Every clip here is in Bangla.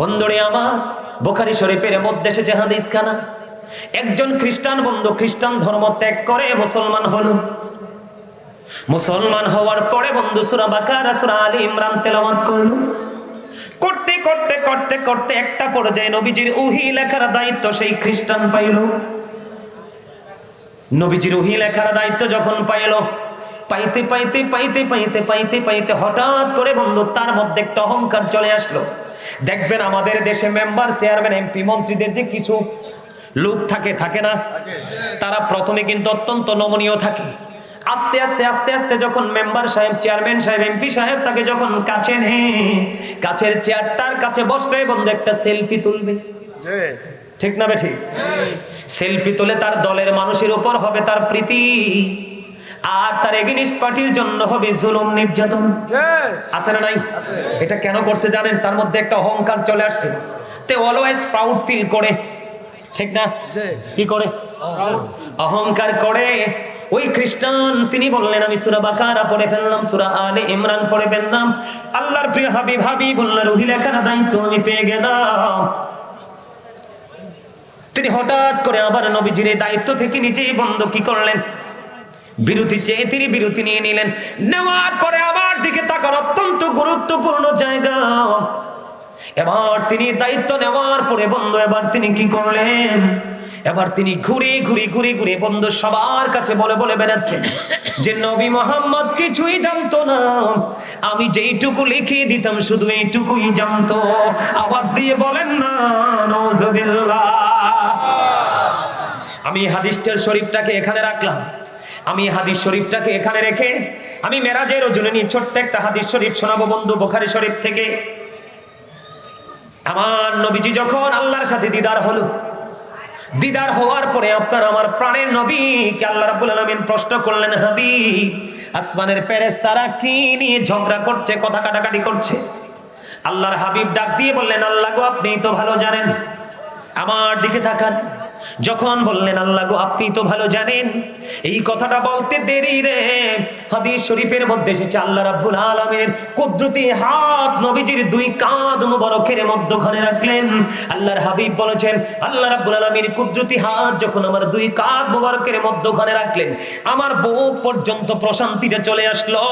বন্ধুরে আমার বোখারি শরীফের মধ্যে এসেছে হাদিস খানা। একজন খ্রিস্টান বন্ধু খ্রিস্টান ধর্ম ত্যাগ করে, মুসলমান হলো। মুসলমান হওয়ার পরে বন্ধু সুরা বাকারা, সুরা আলী ইমরান তেলাওয়াত করল। করতে করতে করতে করতে একটা পর্যায়ে নবীজির উহি লেখার দায়িত্ব সেই খ্রিস্টান পাইল। নবীজির উহি লেখার দায়িত্ব যখন পাইল, পাইতে পাইতে পাইতে পাইতে পাইতে পাইতে হঠাৎ করে বন্ধু তার মধ্যে একটা অহংকার চলে আসলো। দেখবেন আমাদের দেশে মেম্বার, চেয়ারম্যান, এমপি, মন্ত্রীদের যে কিছু লোক থাকে থাকে না? তারা প্রথমে কিন্তু অত্যন্ত নমনীয় থাকে। আস্তে আস্তে আস্তে আস্তে যখন মেম্বার সাহেব, চেয়ারম্যান সাহেব, এমপি সাহেব তাকে যখন কাছে নে কাছের চেয়ারটার কাছে বসবে বন্ধু একটা সেলফি তুলবে। ঠিক না বে ঠিক? সেলফি তুলে তার দলের মানুষের উপর হবে তার প্রীতি। আর তার এগেনিস্ট পার্টির জন্য হবে জুলুম নির্যাতন। আছে না নাই? এটা কেন করছে জানেন? তার মধ্যে একটা অহংকার চলে আসছে। তে অলওয়েজ প্রাউড ফিল করে। ঠিক না? কি করে? অহংকার করে। ওই খ্রিস্টান তিনি বললেন আমি সুরা বাকারা পড়ে ফেললাম সুরা আলে ইমরান পড়ে ফেললাম। আল্লাহর প্রিয় হাবিব হাবিব বললেন রুহি লেখার দায়িত্ব আমি পেয়ে গেলাম। তিনি হঠাৎ করে আবার নবীজির দায়িত্ব থেকে নিজেই বন্ধ কি করলেন? বিরতি চেয়ে তিনি বিরতি নিয়ে নিলেন। নেওয়ার পরে আবার দিকে তাকার অত্যন্ত গুরুত্বপূর্ণ জায়গা। এবার তিনি দায়িত্ব নেওয়ার পরে বন্ধু, এবার তিনি কি করলেন? এবার তিনি ঘুরে ঘুরে ঘুরে ঘুরে বন্ধু সবার কাছে বলে বলে বেড়াচ্ছেন যে, নবী মোহাম্মদ কিছুই জানতো না। আমি যেইটুকু লিখিয়ে দিতাম শুধু এইটুকুই জানতো। আওয়াজ দিয়ে বলেন না আমি হাদিসটার শরীফটাকে এখানে রাখলাম। আমি হাদিস শরীফটাকে এখানে রেখে আমি মেরাজের ওজনে নিয়ে ছোট্ট একটা হাদিস শরীফ শোনাবো বন্ধু বোখারি শরীফ থেকে। আমার নবীজি যখন আল্লাহর সাথে দিদার হলো, দিদার হওয়ার পরে আপনার আমার প্রাণের নবীকে আল্লাহ রাব্বুল আলামিন প্রশ্ন করলেন, হাবিব, আসমানের ফেরেশতারা কি নিয়ে ঝগড়া করছে, কথা কাটাকাটি করছে? আল্লাহর হাবিব ডাক দিয়ে বললেন, আল্লাহ গো, আপনি তো ভালো জানেন, আমার দিকে তাকান। যখন বললেন, আল্লাহ গো, আপনি তো ভালো জানেন, এই কথাটা বলতে দেরি রে। হাদিস শরীফের মধ্যে এসেছে, আল্লাহ রাব্বুল আলামিনের কুদরতি হাত নবীজির দুই কাঁধ মুবারকের মধ্যখানে রাখলেন। আল্লাহর হাবিব বলেছেন, আল্লাহ রাব্বুল আলামিন কুদরতি হাত যখন আমার দুই কাঁধ মুবারকের মধ্যখানে রাখলেন, আমার বুক পর্যন্ত প্রশান্তিটা চলে আসলো।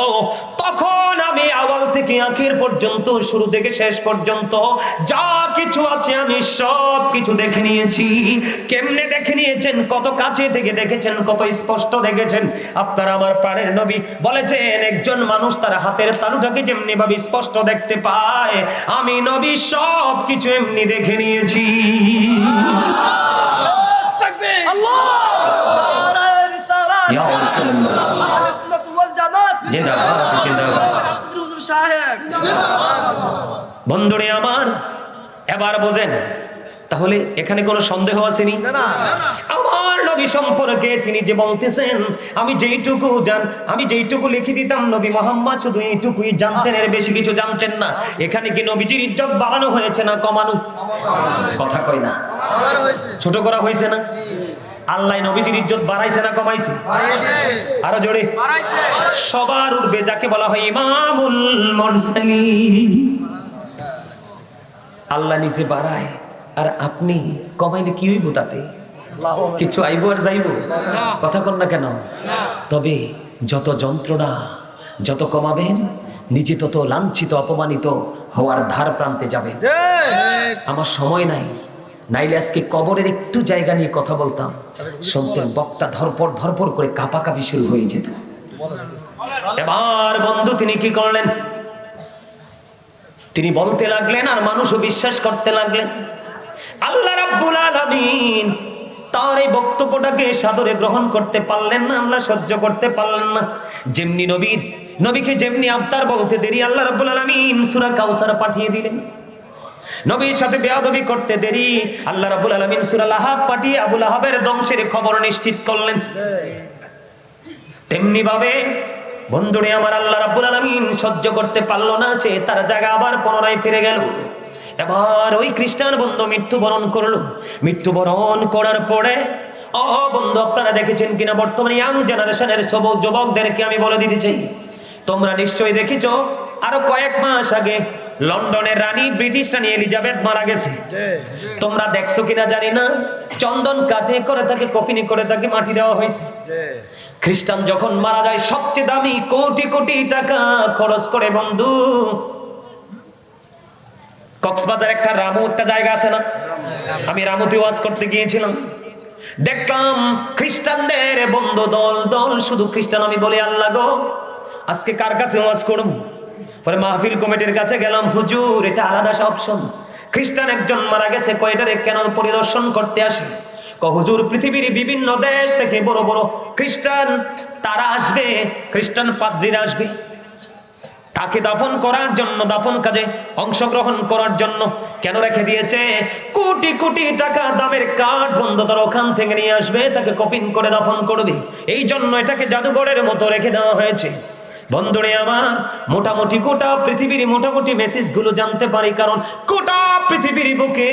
তখন আমি আওয়াল থেকে আখের পর্যন্ত, শুরু থেকে শেষ পর্যন্ত যা কিছু আছে আমি সব কিছু দেখে নিয়েছি। কেমনে দেখে নিয়েছেন? কত কাছে থেকে দেখেছেন? কত স্পষ্ট দেখেছেন? আপনারা আমার প্রাণের নবী বলেছেন একজন মানুষ তার হাতের তালুটাকে যেমনি ভাবে স্পষ্ট দেখতে পায়। আমি নবী সব কিছু এমনি দেখে নিয়েছি। বন্ধুরে আমার এবার বোঝেন তাহলে এখানে কোনো সন্দেহ আসেনি আমার নবী সম্পর্কে তিনি যে বলতেছেন আমি যেইটুকু জান আমি যেইটুকু লিখে দিতাম নবী মোহাম্মদ শুধু এইটুকুই জানতেন এর বেশি কিছু জানতেন না। এখানে কি নবীজির ইজ্জত বাড়ানো হয়েছে না কমানো? কথা কয় না। ছোট করা হয়েছে না? আল্লাহ নবীজির ইজ্জত বাড়াইছে না কমাইছে? আরও জোরে। সবার উঠবে যাকে বলা হয় ইমামুল মুরসালিন। আল্লাহ নিচে বাড়ায়। আর আপনি কমাইলে কি হইব তাতে? কিছু আইব আর যাইব? কথা কন না কেন? তবে যত যন্ত্রণা যত কমাবেন নিজে তত লাঞ্ছিত অপমানিত হওয়ার ধার প্রান্তে যাবে আমার সময় নাই। নাইলে আজকে কবরের একটু জায়গা নিয়ে কথা বলতাম। সন্তের বক্তা ধরপর ধরপর করে কাঁপাকাঁপি শুরু হয়ে যেত। এবার বন্ধু তিনি কি করলেন? তিনি বলতে লাগলেন আর মানুষও বিশ্বাস করতে লাগলেন। আল্লাহ রাব্বুল আলামিন তার এই বক্তব্যটাকে সাদরে গ্রহণ করতে পারলেন না, আল্লাহ সহ্য করতে পারলেন না। যেমনি নবীর, নবীকে যেমনি আবতার বলতে দেরি, আল্লাহ রাব্বুল আলামিন সূরা কাউসার পাঠিয়ে দিলেন। নবীর সাথে বেয়াদবি করতে দেরি, আল্লাহ রাব্বুল আলামিন সূরা লাহাব পাঠিয়ে আবু লাহাবের ধ্বংসের খবর নিশ্চিত করলেন। তেমনি ভাবে বন্ধুরে, আমার আল্লাহ রাব্বুল আলামিন সহ্য করতে পারল না, সে তার জায়গা আবার পুনরায় ফিরে গেল। এবার ওই খ্রিস্টান বন্ধু মৃত্যুবরণ করল। মৃত্যুবরণ করার পরে ও বন্ধু, আপনারা দেখেছেন কিনা? বর্তমানে ইয়াং জেনারেশনের সব যুবকদেরকে আমি বলে দিতে চাই। তোমরা নিশ্চয়ই দেখেছ, আরও কয়েক মাস আগে লন্ডনের রানী ব্রিটিশ রানী এলিজাবেথ মারা গেছে। তোমরা দেখছ কিনা জানি না? চন্দন কাঠে করে তাকে, কফিনি করে তাকে মাটি দেওয়া হয়েছে। খ্রিস্টান যখন মারা যায়, সবচেয়ে দামি কোটি কোটি টাকা খরচ করে বন্ধু কক্সবাজার একটা রামু একটা জায়গা আছে না? আমি রামুতে ওয়াজ করতে গিয়েছিলাম। দেখলাম খ্রিস্টানদের বন্ধু দল দল শুধু খ্রিস্টান, আমি বলি, আল্লাহ গো, আজকে কার কাছে ওয়াজ করব? পরে মাহফিল কমিটির কাছে গেলাম, হুজুর, এটা আলাদা অপশন খ্রিস্টান একজন মারা গেছে কয়টারে কেন পরিদর্শন করতে আসে? হুজুর, পৃথিবীর বিভিন্ন দেশ থেকে বড় বড় খ্রিস্টান, তারা আসবে, খ্রিস্টান পাদ্রীরা আসবে। তাকে দাফন করার জন্য দাফন কাজে অংশগ্রহণ করার জন্য কেন রেখে দিয়েছে? কোটি কোটি টাকা দামের কাঠ বন্ধ তার ওখান থেকে নিয়ে আসবে তাকে কপিন করে দাফন করবে। এই জন্য এটাকে জাদুঘরের মতো রেখে দেওয়া হয়েছে। বন্ধুরে আমার মোটামুটি গোটা পৃথিবীর মোটামুটি মেসেজগুলো জানতে পারি কারণ গোটা পৃথিবীর বুকে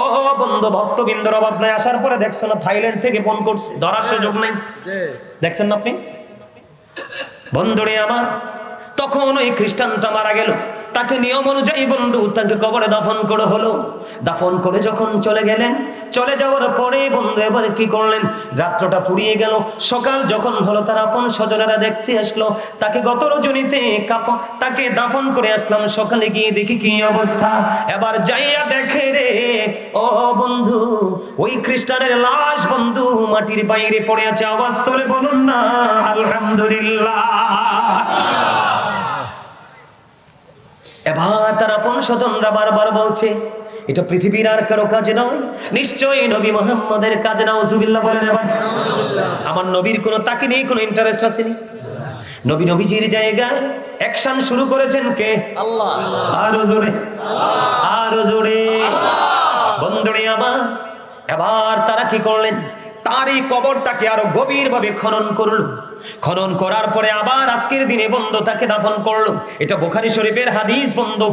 ও বন্ধু ভক্তবৃন্দর অভাব নাই। আসার পরে দেখছ না থাইল্যান্ড থেকে ফোন করছে? ধরার সুযোগ নেই? দেখছেন না আপনি? বন্ধুরে আমার তখন ওই খ্রিস্টানটা মারা গেল। তাকে নিয়ম অনুযায়ী বন্ধু, তাকে কবরে দাফন করে হলো। দাফন করে যখন চলে গেলেন, চলে যাওয়ার পরে বন্ধু এবারে কি করলেন? রাত্রটা ফুরিয়ে গেল। সকাল যখন হলো, তার আপন স্বজনেরা দেখতে আসলো। তাকে গত রজনীতে তাকে দাফন করে আসলাম। সকালে গিয়ে দেখি কি অবস্থা। এবার যাইয়া দেখে রে, ও বন্ধু, ওই খ্রিস্টানের লাশ বন্ধু মাটির বাইরে পড়ে আছে। আওয়াজ তোলে বলুন না, আলহামদুলিল্লাহ। এবার তার আপন স্বজনরা বারবার বলছে এটা পৃথিবীর আর কারও কাজে নয়। নিশ্চয়ই নবী মোহাম্মদের কাজে নাও জুবিল্লাহ বলেন এবার। আমার নবীর কোনো তাকে নেই কোনো ইন্টারেস্ট আসেনি নবী নবীজির জায়গায় অ্যাকশন শুরু করেছেন কে? আল্লাহ। আরও জোরে। আরও জোরে। বন্ধুরে আমার এবার তারা কি করলেন? তার এই কবরটাকে আরও গভীর ভাবে খনন করল। খনন করার পরে আবার আজকের দিনে বন্ধ তাকে দাফন করল। এটা বোখারি শরীফের হাদিস বন্ধ।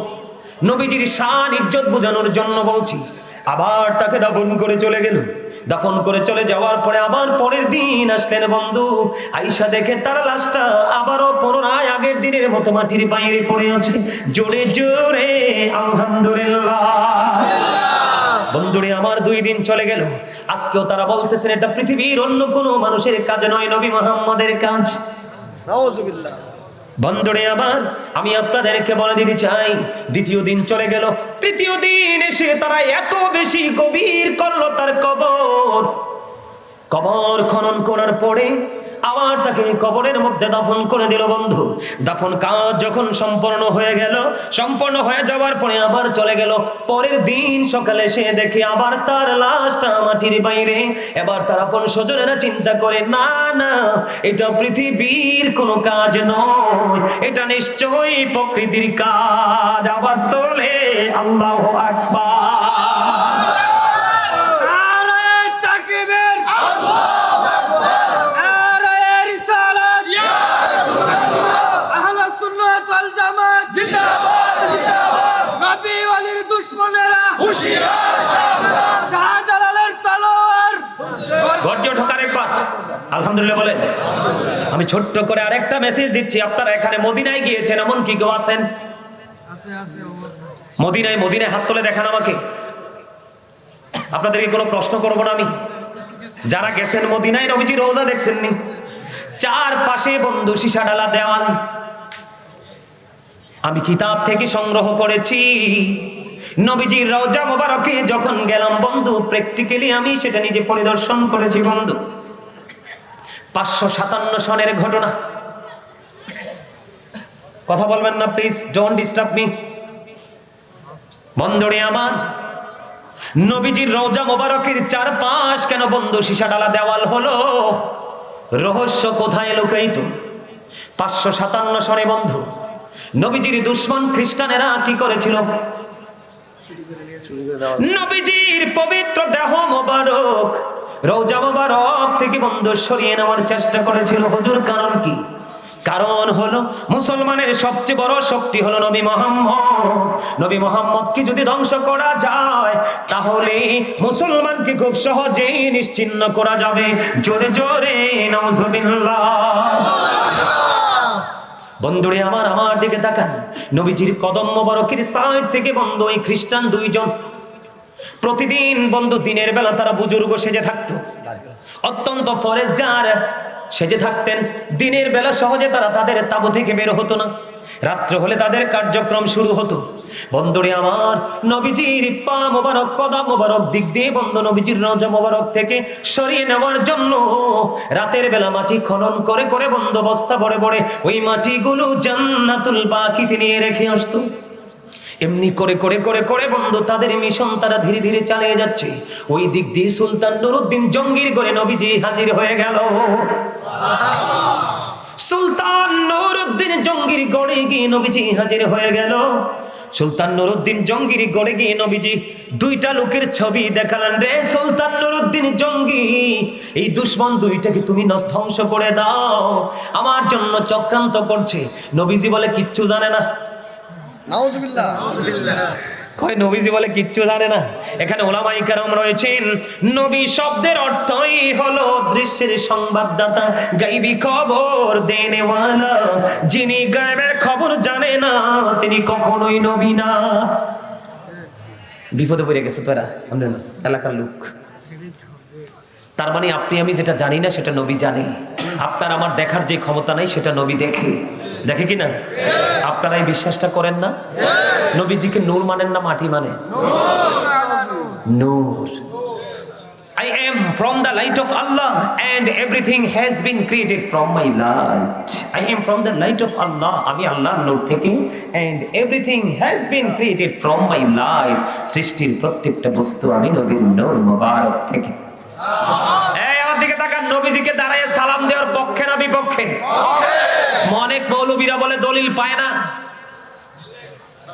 নবীজির শান, ইজ্জত বোঝানোর জন্য বলছি। আবার তাকে দাফন করে চলে গেল। দাফন করে চলে যাওয়ার পরে আবার পরের দিন আসলেন বন্ধু। আইসা দেখে তার লাশটা আবারও পুনরায় আগের দিনের মতো মাটির বাইরে পড়ে আছে। জোরে জোরে, আলহামদুলিল্লাহ। বন্ধুরে আমার দুই দিন চলে গেল। আজকেও তারা বলতেছেন এটা পৃথিবীর অন্য কোনো মানুষের কাজ নয় নবী মোহাম্মদের কাজ। বন্ধুরে আবার আমি আপনাদেরকে বলে দিতে চাই দ্বিতীয় দিন চলে গেল। তৃতীয় দিন এসে তারা এত বেশি গভীর করল তার কবর। কবর খনন করার পরে আবার তাকে কবরের মধ্যে দাফন করে দিল বন্ধু। দাফন কাজ যখন সম্পন্ন হয়ে গেল, সম্পন্ন হয়ে যাওয়ার পরে আবার চলে গেল। পরের দিন সকালে সে দেখে আবার তার লাশটা মাটির বাইরে। এবার তার আপন স্বজনেরা চিন্তা করে, না না, এটা পৃথিবীর কোনো কাজ নয়। এটা নিশ্চয়ই প্রকৃতির কাজ। আওয়াজ তোলে আল্লাহ আকবার। আলহামদুলিল্লাহ বলেন। আমি ছোট্ট করে আরেকটা মেসেজ দিচ্ছি আপনারা এখানে মদিনায় গিয়েছেন এমন কি কেউ আছেন? আছে আছে মদিনায় মদিনায় হাত তুলে দেখান আমাকে। আপনাদেরকে কোনো প্রশ্ন করব না আমি? যারা গেছেন মদিনায় নবীজি রোজা দেখছেন নি চার পাশে বন্ধু সীসা ডালা দেওয়াল। আমি কিতাব থেকে সংগ্রহ করেছি। নবীজির রওজা মোবারকে যখন গেলাম বন্ধু প্র্যাকটিক্যালি আমি সেটা নিজে পরিদর্শন করেছি বন্ধু। পাঁচশো সাতান্ন সনের ঘটনা। কথা বলবেন না প্লিজ ডোন্ট ডিস্টার্ব মি বন্ধুরে আমার। নবীজির রওজা মোবারকের চারপাশ কেন বন্ধু? ডালা দেওয়াল হলো। রহস্য কোথায় লুকাইত পাঁচশো সাতান্ন সনে বন্ধু। নবীজির দুশ্মন খ্রিস্টানেরা কি করেছিল? নবীজির পবিত্র দেহ মোবারক রওজা মোবারক থেকে বন্ধু সরিয়ে নেওয়ার চেষ্টা করেছিল। হুজুর, কারণ কি? কারণ হলো, মুসলমানের সবচেয়ে বড় শক্তি হলো নবী মোহাম্মদ। নবী মোহাম্মদকে যদি ধ্বংস করা যায়, তাহলে মুসলমানকে খুব সহজেই নিশ্চিন্ন করা যাবে। জোরে জোরে বন্ধুরে আমার আমার দিকে তাকান। নবীজির কদম মোবারকের সাইড থেকে বন্ধ এই খ্রিস্টান দুইজন প্রতিদিন বন্ধু দিনের বেলা তারা বুজুর্গ সেজে থাকতো। অত্যন্ত ফরেজগার সেজে থাকতেন। দিনের বেলা সহজে তারা তাদের তাবু থেকে বের হতো না। রাত্র হলে তাদের কার্যক্রম শুরু হতো। বন্ধুরে আমার, নবীজির পা মোবারক, কদম মোবারক, দিক দিয়ে বন্ধু নবীজির রজ মোবারক থেকে সরিয়ে নেওয়ার জন্য রাতের বেলা মাটি খনন করে করে বন্ধ বস্তা ভরে ভরে ওই মাটিগুলো জান্নাতুল বাকিতে নিয়ে রেখে আসতো। এমনি করে করে করে করে বন্ধু, তাদের মিশন তারা ধীরে ধীরে চালিয়ে যাচ্ছে। ওই দিক দিয়ে সুলতান নুরুদ্দিন জঙ্গির করে নবীজি হাজির হয়ে গেল। সুলতান নুরুদ্দিন জঙ্গির গড়ে গিয়ে নবীজি হাজির হয়ে গেল। সুলতান নুরুদ্দিন জঙ্গির গড়ে গিয়ে নবীজি দুইটা লোকের ছবি দেখালেন রে সুলতান নুরুদ্দিন জঙ্গি, এই দুশ্মন দুইটাকে তুমি ধ্বংস করে দাও। আমার জন্য চক্রান্ত করছে। নবীজি বলে, কিচ্ছু জানে না। কয়, নবীজি বলে, কিচ্ছু জানে না। এখানে ওলামাই কারাম রয়েছেন। নবী শব্দের অর্থই হলো দৃশ্যের সংবাদদাতা, গাইবি খবর দেনেওয়ালা। যিনি গায়েবের খবর জানে না, তিনি কখনোই নবী না। বিপদে পড়ে গেছে তোরা এলাকার লোক। তার মানে আপনি, আমি যেটা জানি না, সেটা নবী জানে। আপনার, আমার দেখার যে ক্ষমতা নাই, সেটা নবী দেখে। দেখে কি না? আপনারা এই বিশ্বাসটা করেন না? নবীজিকে নূর মানেন না মাটি মানে? নূর। I am from the light of Allah and everything has been created from my light I am from the light of Allah আমি আল্লাহ নূর থেকে and everything has been created from my light সৃষ্টির প্রত্যেকটা বস্তু আমি নবীর নূর মুবারক থেকে। এই আমার তাকান, নবীজিকে দাঁড়ায় সালাম দেওয়ার পক্ষে না বিপক্ষে? অনেক মৌলবীরা বলে দলিল পায় না।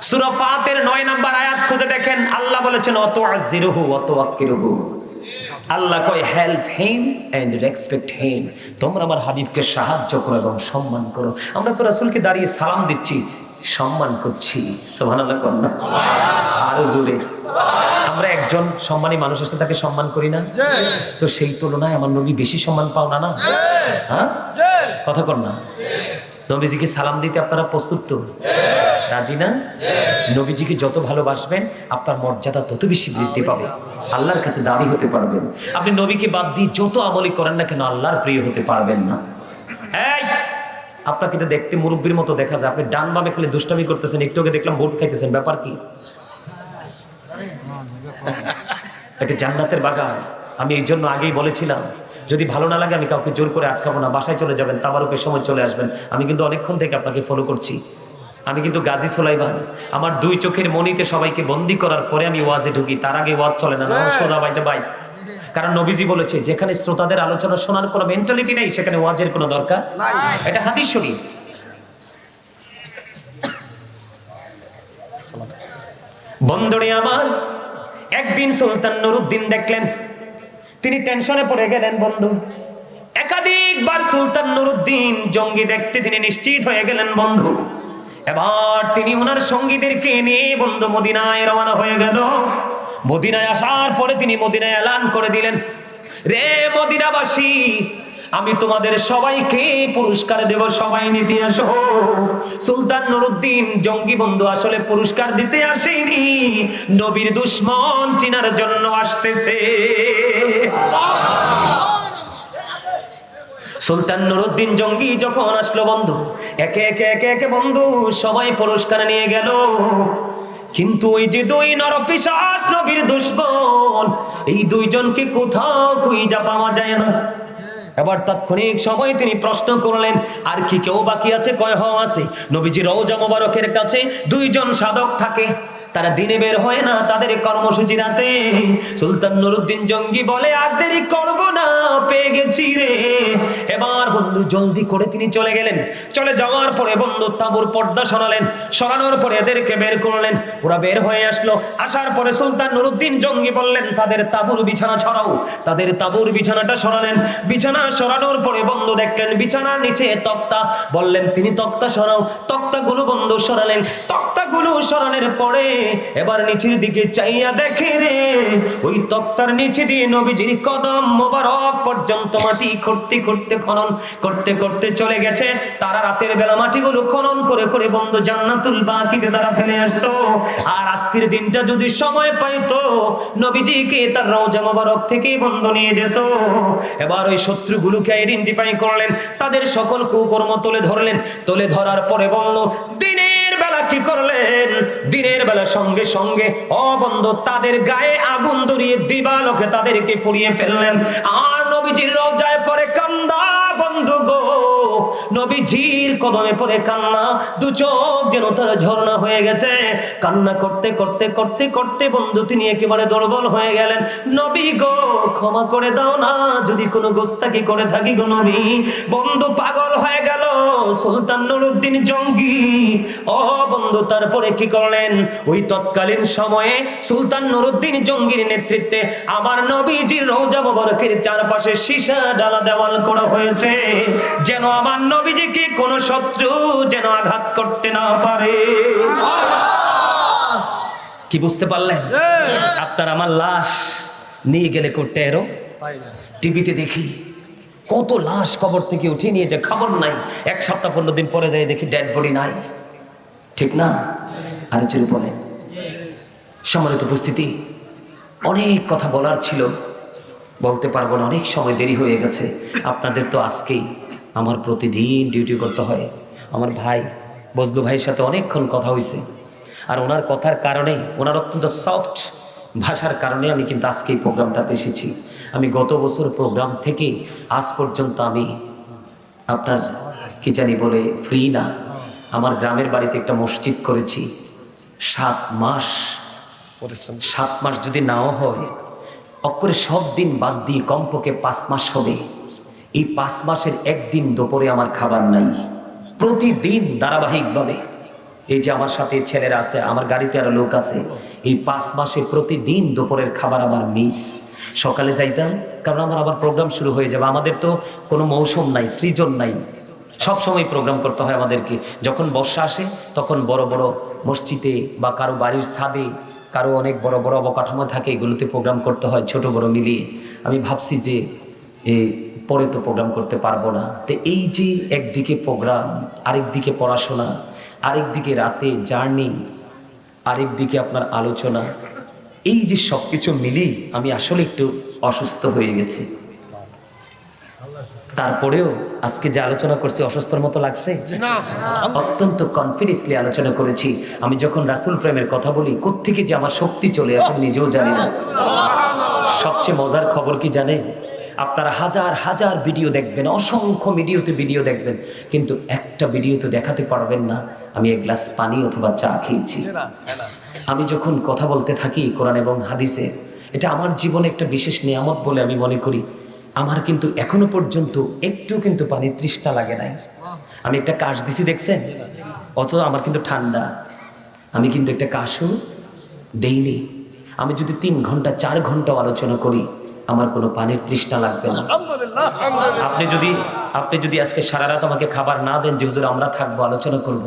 সূরা নয় 9 নাম্বার আয়াত খুঁজে দেখেন আল্লাহ বলেছেন অত আজিরুহু অত আকিরুহু আল্লাহ কয় help him and respect him তোমরা আমার হাবিবকে সাহায্য করো এবং সম্মান করো। আমরা তো রাসূলকে দাঁড়িয়ে সালাম দিচ্ছি সম্মান করছি। সুবহানাল্লাহ কন্যা আরও জোরে। আমরা একজন সম্মানী মানুষ আসলে তাকে সম্মান করি না? তো সেই তুলনায় আমার নবী বেশি সম্মান পাও না? না হ্যাঁ? কথা কর না। নবীজিকে সালাম দিতে আপনারা প্রস্তুত তো? রাজি না? নবীজিকে যত ভালোবাসবেন, আপনার মর্যাদা তত বেশি বৃদ্ধি পাবে। আল্লাহর কাছে দাঁড়ি হতে পারবেন। আপনি নবীকে বাদ দিয়ে যত আমলি করেন না কেন, আল্লাহর প্রিয় হতে পারবেন না। আপনাকে তো দেখতে মুরব্বীর মতো দেখা যায়। আপনি ডান বামে খালি দুষ্টামি করতেছেন, একটু আগে দেখলাম ভোট খাইতেছেন, ব্যাপার কি? এটা জান্নাতের বাগান। আমি এই জন্য আগেই বলেছিলাম যদি ভালো না লাগে আমি কাউকে জোর করে আটকাবো না বাসায় চলে যাবেন তাবারুকের সময় চলে আসবেন। আমি কিন্তু অনেকক্ষণ থেকে আপনাকে ফলো করছি। আমি কিন্তু গাজী সোলাইমান। আমার দুই চোখের মনিতে সবাইকে বন্দি করার পরে আমি ওয়াজে ঢুকি তার আগে ওয়াজ চলে না। সোজা বাইটা বাই কারণ নবীজি বলেছে যেখানে শ্রোতাদের আলোচনা শোনার কোনো মেন্টালিটি নেই সেখানে ওয়াজের কোনো দরকার এটা হাদিস শরীফ। বন্দরে আমার একদিন সুলতান নুরুদ্দিন দেখলেন তিনি টেনশনে পড়ে গেলেন, বন্ধু। একাধিকবার সুলতান নুরুদ্দিন জঙ্গি দেখতে তিনি নিশ্চিত হয়ে গেলেন, বন্ধু। এবার তিনি ওনার সঙ্গীদেরকে নিয়ে, বন্ধু, মদিনায় রওনা হয়ে গেল। মদিনায় আসার পরে তিনি মদিনায় এলান করে দিলেন। রে মদিনাবাসী আমি তোমাদের সবাইকে পুরস্কার দেব, সবাই নিতে আসো। সুলতান নুরুদ্দিন, জঙ্গি বন্ধু, আসলে পুরস্কার দিতে আসেনি। নবীর দুশ্মন চিনার জন্য আসতেছে। সুলতান নুরুদ্দিন, জঙ্গি যখন আসলো বন্ধু, একে একে একে একে বন্ধু, সবাই পুরস্কার নিয়ে গেল। কিন্তু ওই যে দুই নরপিশাচ নবীর দুশ্মন, এই দুইজনকে কোথাও খুঁজা পাওয়া যায় না। এবার তাৎক্ষণিক সময় তিনি প্রশ্ন করলেন, আর কি কেউ বাকি আছে? কয় হওয়া আছে। নবীজি রওজা মোবারকের কাছে দুইজন সাধক থাকে। তারা দিনে বের হয় না তাদের কর্মসূচি রাতে। সুলতান নুরুদ্দিন জঙ্গি বলে, আর দেরি না, পেয়ে গেছি রে। এবার বন্ধু জলদি করে তিনি চলে গেলেন। চলে যাওয়ার পরে বন্ধু তাঁবুর পর্দা সরালেন। সরানোর পরে এদেরকে বের করলেন। ওরা বের হয়ে আসলো। আসার পরে সুলতান নুরুদ্দিন জঙ্গি বললেন, তাদের তাঁবুর বিছানা ছড়াও তাদের তাঁবুর বিছানাটা সরালেন। বিছানা সরানোর পরে বন্ধু দেখলেন, বিছানার নিচে তক্তা। বললেন, তিনি তক্তা সরাও। তক্তাগুলো বন্ধু সরালেন। তক্তা কথাগুলো স্মরণের পরে এবার নিচের দিকে চাইয়া দেখে রে। ওই তক্তার নিচে দিয়ে নবীজির কদম মোবারক পর্যন্ত মাটি করতে করতে খনন করতে করতে চলে গেছে। তারা রাতের বেলা মাটিগুলো খনন করে করে বন্ধু জান্নাতুল বাকিতে তারা ফেলে আসতো। আর আজকের দিনটা যদি সময় পাইতো, নবীজিকে তার রওজা মোবারক থেকে বন্ধ নিয়ে যেত। এবার ওই শত্রুগুলোকে আইডেন্টিফাই করলেন, তাদের সকল কুকর্ম তুলে ধরলেন। তুলে ধরার পরে বলল বেলা কি করলেন? দিনের বেলা সঙ্গে সঙ্গে অবন্ধ তাদের গায়ে আগুন ধরিয়ে দিবালোকে তাদেরকে ফুরিয়ে ফেললেন। আর নবীজির রোজায় পরে কান্দা বন্ধু গো নবীজির কদমে পড়ে কান্না, দু চোখ যেন তার ঝর্ণা হয়ে গেছে। কান্না করতে করতে করতে করতে বন্ধু, তিনি একেবারে দুর্বল হয়ে গেলেন। নবী গো, ক্ষমা করে দাও না, যদি কোনো গোস্তাকি করে থাকি গো নবী। বন্ধু, পাগল হয়ে গেল, সুলতান নুরুদ্দিন জঙ্গি। ও বন্ধু, তারপরে কি করলেন? ওই তৎকালীন সময়ে সুলতান নুরুদ্দিন জঙ্গির নেতৃত্বে আমার নবীজির রওজা মোবারকের চারপাশে সীসা ডালা দেওয়াল করা হয়েছে। যেন আমার নবীজিকে কোনো শত্রু যেন আঘাত করতে না পারে। কি বুঝতে পারলেন? আপনার আমার লাশ নিয়ে গেলে করতে এরো টিভিতে দেখি কত লাশ কবর থেকে উঠিয়ে নিয়ে যে খবর নাই। এক সপ্তাহ পনেরো দিন পরে যাই দেখি ডেড বডি নাই। ঠিক না? আরও চুরি বলেন সম্মানিত উপস্থিতি অনেক কথা বলার ছিল। বলতে পারব না অনেক সময় দেরি হয়ে গেছে। আপনাদের তো আজকেই আমার প্রতিদিন ডিউটি করতে হয়। আমার ভাই বজলু ভাইয়ের সাথে অনেকক্ষণ কথা হয়েছে আর ওনার কথার কারণে ওনার অত্যন্ত সফট ভাষার কারণে আমি কিন্তু আজকে এই প্রোগ্রামটাতে এসেছি। আমি গত বছর প্রোগ্রাম থেকে আজ পর্যন্ত আমি আপনার কি জানি বলে ফ্রি না। আমার গ্রামের বাড়িতে একটা মসজিদ করেছি। সাত মাস সাত মাস যদি নাও হয় অক্ষরে সব দিন বাদ দিয়ে কমপক্ষে পাঁচ মাস হবে। এই পাঁচ মাসের একদিন দুপুরে আমার খাবার নাই। প্রতিদিন ধারাবাহিকভাবে। এই যে আমার সাথে ছেলেরা আছে, আমার গাড়িতে আরও লোক আছে, এই পাঁচ মাসে প্রতিদিন দুপুরের খাবার আমার মিস সকালে যাইতাম, কারণ আমার আবার প্রোগ্রাম শুরু হয়ে যাবে। আমাদের তো কোনো মৌসুম নাই, সৃজন নাই। সব সময় প্রোগ্রাম করতে হয় আমাদেরকে। যখন বর্ষা আসে, তখন বড় বড় মসজিদে বা কারও বাড়ির ছাদে, কারও অনেক বড় বড় অবকাঠামো থাকে, এগুলোতে প্রোগ্রাম করতে হয় ছোট বড় মিলিয়ে। আমি ভাবছি যে এ পরে তো প্রোগ্রাম করতে পারব না। তো এই যে একদিকে প্রোগ্রাম আরেক দিকে পড়াশোনা আরেক দিকে রাতে জার্নি আরেক দিকে আপনার আলোচনা এই যে সব কিছু মিলি আমি আসলে একটু অসুস্থ হয়ে গেছি। তারপরেও আজকে যে আলোচনা করছি অসুস্থর মতো লাগছে? অত্যন্ত কনফিডেন্সলি আলোচনা করেছি। আমি যখন রাসুল প্রেমের কথা বলি কোত্থেকে যে আমার শক্তি চলে আসে নিজেও জানি না। সবচেয়ে মজার খবর কি জানে আপনারা হাজার হাজার ভিডিও দেখবেন অসংখ্য ভিডিওতে ভিডিও দেখবেন কিন্তু একটা ভিডিওতে দেখাতে পারবেন না আমি এক গ্লাস পানি অথবা চা খেয়েছি। আমি যখন কথা বলতে থাকি কোরআন এবং হাদিসের এটা আমার জীবনে একটা বিশেষ নিয়ামত বলে আমি মনে করি। আমার কিন্তু এখনও পর্যন্ত একটু কিন্তু পানির তৃষ্ণা লাগে নাই। আমি একটা কাশ দিছি দেখছেন? অথচ আমার কিন্তু ঠান্ডা। আমি কিন্তু একটা কাশও দেইনি। আমি যদি তিন ঘণ্টা চার ঘণ্টা আলোচনা করি আমার কোনো পানির তৃষ্ণা লাগবে না। আপনি যদি আপনি যদি আজকে সারা রাত আমাকে খাবার না দেন যে হুজুর আমরা থাকব আলোচনা করব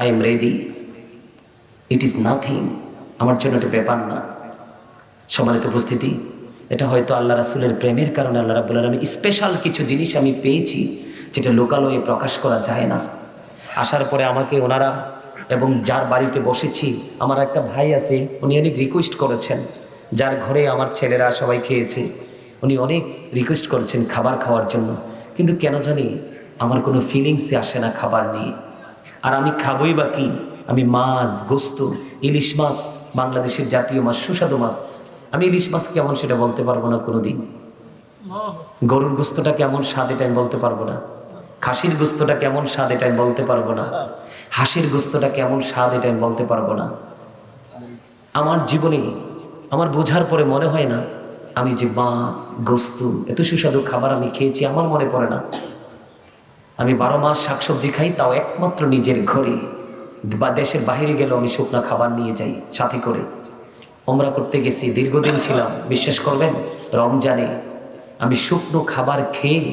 I am ready it is nothing আমার জন্য এটা ব্যাপার না। সম্মানিত উপস্থিতি এটা হয়তো আল্লাহ রাসুলের প্রেমের কারণে আল্লাহ রাবুল আমি স্পেশাল কিছু জিনিস আমি পেয়েছি যেটা লোকালয়ে প্রকাশ করা যায় না। আসার পরে আমাকে ওনারা এবং যার বাড়িতে বসেছি আমার একটা ভাই আছে উনি অনেক রিকোয়েস্ট করেছেন। যার ঘরে আমার ছেলেরা সবাই খেয়েছে। উনি অনেক রিকোয়েস্ট করেছেন খাবার খাওয়ার জন্য। কিন্তু কেন জানি আমার কোনো ফিলিংসে আসে না খাবার নিয়ে। আর আমি খাবই বা কি? আমি মাছ, গোস্ত, ইলিশ মাছ, বাংলাদেশের জাতীয় মাছ, সুস্বাদু মাছ। আমি ইলিশ মাছ কেমন সেটা বলতে পারব না কোনোদিন। গরুর গোস্তটা কেমন স্বাদ এটা আমি বলতে পারব না। খাসির গোস্তটা কেমন স্বাদ এটা আমি বলতে পারব না। হাসির গোস্তটা কেমন স্বাদ এটা আমি বলতে পারব না। আমার জীবনে আমার বোঝার পরে মনে হয় না, আমি যে মাছ গোস্ত, এত সুস্বাদু খাবার আমি খেয়েছি, আমার মনে পড়ে না। আমি বারো মাস শাকসবজি খাই, তাও একমাত্র নিজের ঘরে। বা দেশের বাইরে গেলেও আমি শুকনা খাবার নিয়ে যাই, সাথে করে। ওমরা করতে গেছি, দীর্ঘদিন ছিলাম, বিশ্বাস করবেন? রমজানে আমি শুকনো খাবার খেয়ে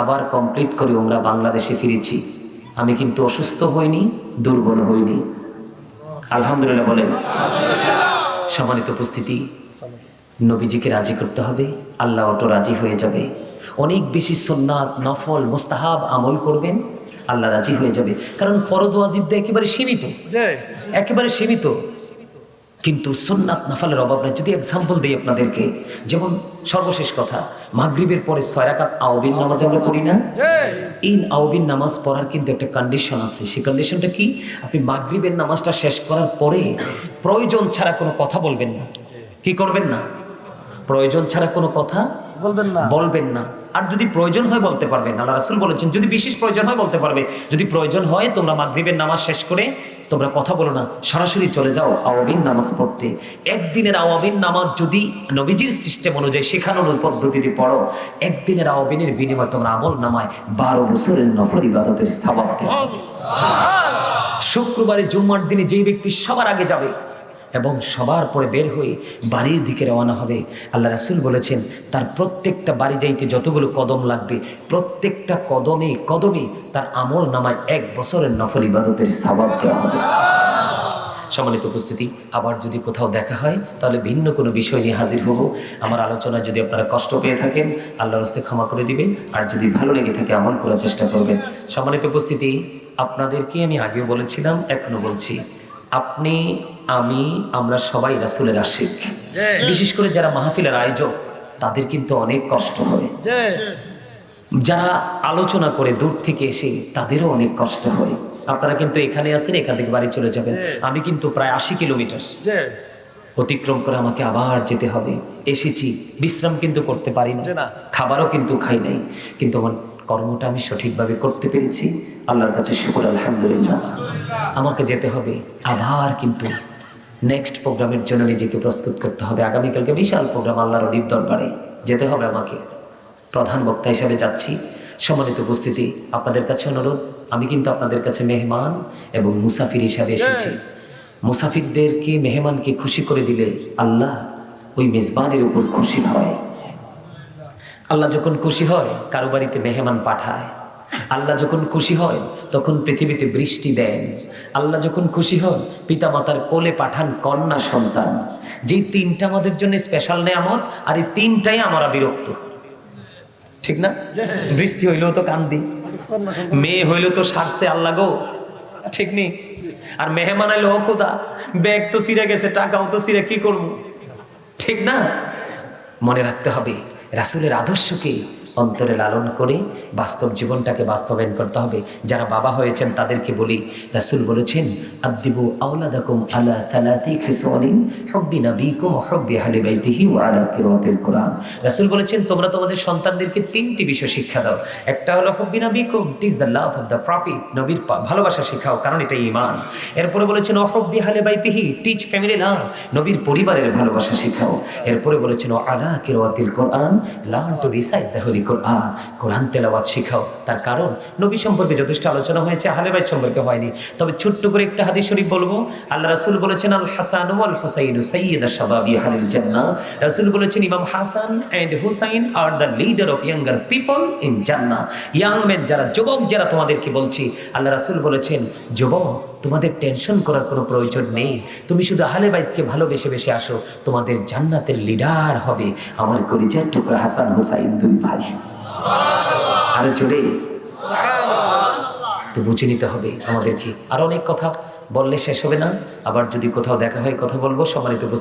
আবার কমপ্লিট করে ওমরা বাংলাদেশে ফিরেছি। আমি কিন্তু অসুস্থ হইনি, দুর্বল হইনি। আলহামদুলিল্লাহ, বলেন। সম্মানিত উপস্থিতি। নবীজিকে রাজি করতে হবে আল্লাহ অটো রাজি হয়ে যাবে। অনেক বেশি সন্ন্যাত নফল মোস্তাহাব আমল করবেন আল্লাহ রাজি হয়ে যাবে। কারণ ফরজ ওয়াজিবটা একেবারে সীমিত। একেবারে সীমিত। কিন্তু সোননাথ নাফালের অভাব নেই। যদি এক্সাম্পল দিই আপনাদেরকে যেমন সর্বশেষ কথা মাগরিবের পরে ছয় রাকাত আওবিন নামাজ আমরা পড়ি না? ইন আওবিন নামাজ পড়ার কিন্তু একটা কন্ডিশন আছে। সেই কন্ডিশনটা কি? আপনি মাগরিবের নামাজটা শেষ করার পরে প্রয়োজন ছাড়া কোনো কথা বলবেন না। কি করবেন না? প্রয়োজন ছাড়া কোনো কথা বলবেন না। বলবেন না। আর যদি প্রয়োজন হয় বলতে পারবেন আল্লাহ রাসুল বলেছেন যদি বিশেষ প্রয়োজন হয় বলতে পারবে। যদি প্রয়োজন হয় তোমরা মাগরিবের নামাজ শেষ করে তোমরা কথা বলো না সরাসরি চলে যাও আওয়াবিন নামাজ পড়তে। একদিনের আওয়াবিন নামাজ যদি নবীজির সিস্টেম অনুযায়ী শেখানোর পদ্ধতিটি পড়ো একদিনের আওয়াবিনের বিনিময়ে তোমরা আমল নামায় বারো বছরের নফর ইবাদতের সাবাব শুক্রবারে জুম্মার দিনে যেই ব্যক্তি সবার আগে যাবে এবং সবার পরে বের হয়ে বাড়ির দিকে রওনা হবে। আল্লাহ রাসুল বলেছেন, তার প্রত্যেকটা বাড়ি যাইতে যতগুলো কদম লাগবে, প্রত্যেকটা কদমে কদমে তার আমল নামায় এক বছরের নফল ইবাদতের সাবাব দেওয়া হবে। সম্মানিত উপস্থিতি, আবার যদি কোথাও দেখা হয়, তাহলে ভিন্ন কোনো বিষয় নিয়ে হাজির হব। আমার আলোচনায় যদি আপনারা কষ্ট পেয়ে থাকেন, আল্লাহর হস্তে ক্ষমা করে দিবেন, আর যদি ভালো লেগে থাকে, আমল করার চেষ্টা করবেন। সম্মানিত উপস্থিতি, আপনাদেরকে আমি আগেও বলেছিলাম এখনও বলছি। আপনি আমি আমরা সবাই রাসুলের আশিক। বিশেষ করে যারা মাহফিলের আয়োজক তাদের কিন্তু অনেক কষ্ট হয়। যারা আলোচনা করে দূর থেকে এসে তাদেরও অনেক কষ্ট হয়। আপনারা কিন্তু এখানে আছেন এখান থেকে বাড়ি চলে যাবেন। আমি কিন্তু প্রায় আশি কিলোমিটার। অতিক্রম করে আমাকে আবার যেতে হবে। এসেছি। বিশ্রাম কিন্তু করতে পারি না। না। খাবারও কিন্তু খাই নাই। কিন্তু আমার কর্মটা আমি সঠিকভাবে করতে পেরেছি। আল্লাহর কাছে শুকর, আলহামদুলিল্লাহ। আমাকে যেতে হবে আবার কিন্তু নেক্সট প্রোগ্রামের জন্য নিজেকে প্রস্তুত করতে হবে। আগামীকালকে বিশাল প্রোগ্রাম আল্লাহর অলির দরবারে। যেতে হবে আমাকে। প্রধান বক্তা হিসাবে যাচ্ছি। সম্মানিত উপস্থিতি, আপনাদের কাছে অনুরোধ, আমি কিন্তু আপনাদের কাছে মেহমান এবং মুসাফির হিসাবে এসেছি। মুসাফিরদেরকে, মেহমানকে খুশি করে দিলে আল্লাহ ওই মেজবানের উপর খুশি হয়। আল্লাহ যখন খুশি হয়, কারও বাড়িতে মেহমান পাঠায়। আল্লাহ যখন খুশি হয়, তখন পৃথিবীতে বৃষ্টি দেন। আল্লাহ যখন খুশি হন পিতা মাতার কোলে পাঠান কন্যা সন্তান। যেই তিনটা আমাদের জন্য স্পেশাল নেয়ামত, আর এই তিনটাই আমরা বিরক্ত। ঠিক না? বৃষ্টি হইলেও তো কান্দি। মেয়ে হইলেও তো সারছে আল্লাহ গো। ঠিক নেই আর মেহমান আইলো খোদা, ব্যাগ তো ছিঁড়ে গেছে, টাকাও তো ছিঁড়ে, কি করব? ঠিক না? মনে রাখতে হবে রাসুলের আদর্শকে অন্তরে লালন করে, বাস্তব জীবনটাকে বাস্তবায়ন করতে হবে। যারা বাবা হয়েছেন, তাদেরকে বলি, রাসুল বলেছেন আদিবু আউলাদাকুম আলা সালাতি খিসওয়ালিন হুব্বি নাবিকুম হুব্বি আহলি বাইতিহি ওয়া আলা কিরাতিল কোরআন। রাসূল বলেছেন, তোমরা তোমাদের সন্তানদেরকে তিনটি বিষয় শিক্ষা দাও। একটা হলো, হুব্বি নাবিকুম teach the love of the prophet, নবীর ভালোবাসা শেখাও, কারণ এটা ঈমান। এরপরে বলেছেন ওয়া হুব্বি আহলি বাইতিহি টিচ ফ্যামিলি লাভ নবীর পরিবারের ভালোবাসা শেখাও। এরপরে বলেছেন আলা কিরাতিল Quran learn to recite the holy Quran Quran তেলাওয়াত শেখাও। তার কারণ, নবী সম্পর্কে যথেষ্ট আলোচনা হয়েছে, আহলে বাইত সম্পর্কে হয়নি। তবে ছোট্ট করে একটা হাদিস শরীফ বলব। আল্লাহ রাসূল বলেছেন, আল হাসান ওয়াল হুসাইন সাইয়্যিদা শাবাবি আহলিল জান্নাহ। রাসূল বলেছেন, Imam Hasan and Husain are the leader of younger people in Jannah. Young men যারা, যুবক যারা তোমাদেরকে বলছি, আল্লাহ রাসুল বলেছেন, যুবক তোমাদের টেনশন করার কোনো প্রয়োজন নেই। তুমি শুধু আহলে বাইতকে ভালোবেসে বেশি আসো। তোমাদের জান্নাতের লিডার হবে আমার কলিজার টুকরা হাসান হুসাইন দুই ভাই। আরও জোরে। তো বুঝে নিতে হবে আমাদেরকে। আর অনেক কথা বললে শেষ হবে না। আবার যদি কোথাও দেখা হয় কথা বলব সম্মানিত উপস্থিত